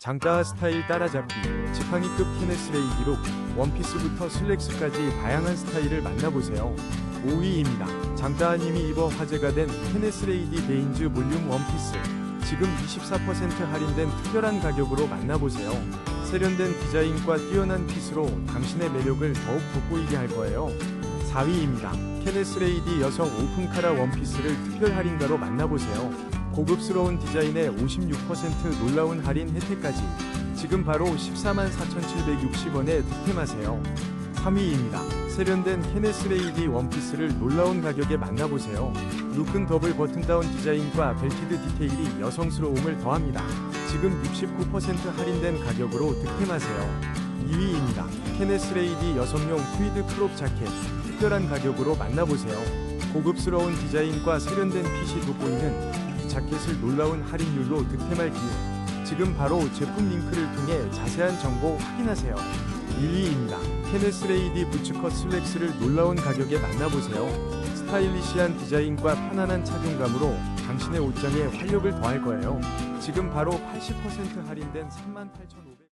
장따 스타일 따라잡기, 지팡이급 테네스 레이디룩, 원피스부터 슬랙스까지 다양한 스타일을 만나보세요. 5위입니다. 장따아님이 입어 화제가 된 테네스 레이디 베인즈 볼륨 원피스. 지금 24% 할인된 특별한 가격으로 만나보세요. 세련된 디자인과 뛰어난 핏으로 당신의 매력을 더욱 돋보이게 할 거예요. 4위입니다. 케네스 레이디 여성 오픈 카라 원피스를 특별 할인가로 만나보세요. 고급스러운 디자인에 56% 놀라운 할인 혜택까지 지금 바로 144,760원에 득템하세요. 3위입니다. 세련된 케네스 레이디 원피스를 놀라운 가격에 만나보세요. 룩은 더블 버튼다운 디자인과 벨티드 디테일이 여성스러움을 더합니다. 지금 69% 할인된 가격으로 득템하세요. 2위입니다. 케네스 레이디 여성용 트위드 크롭 자켓 특별한 가격으로 만나보세요. 고급스러운 디자인과 세련된 핏이 돋보이는 이 자켓을 놀라운 할인율로 득템할 기회. 지금 바로 제품 링크를 통해 자세한 정보 확인하세요. 1위입니다. 케네스 레이디 부츠컷 슬랙스를 놀라운 가격에 만나보세요. 스타일리시한 디자인과 편안한 착용감으로 당신의 옷장에 활력을 더할 거예요. 지금 바로 80% 할인된 38,500원.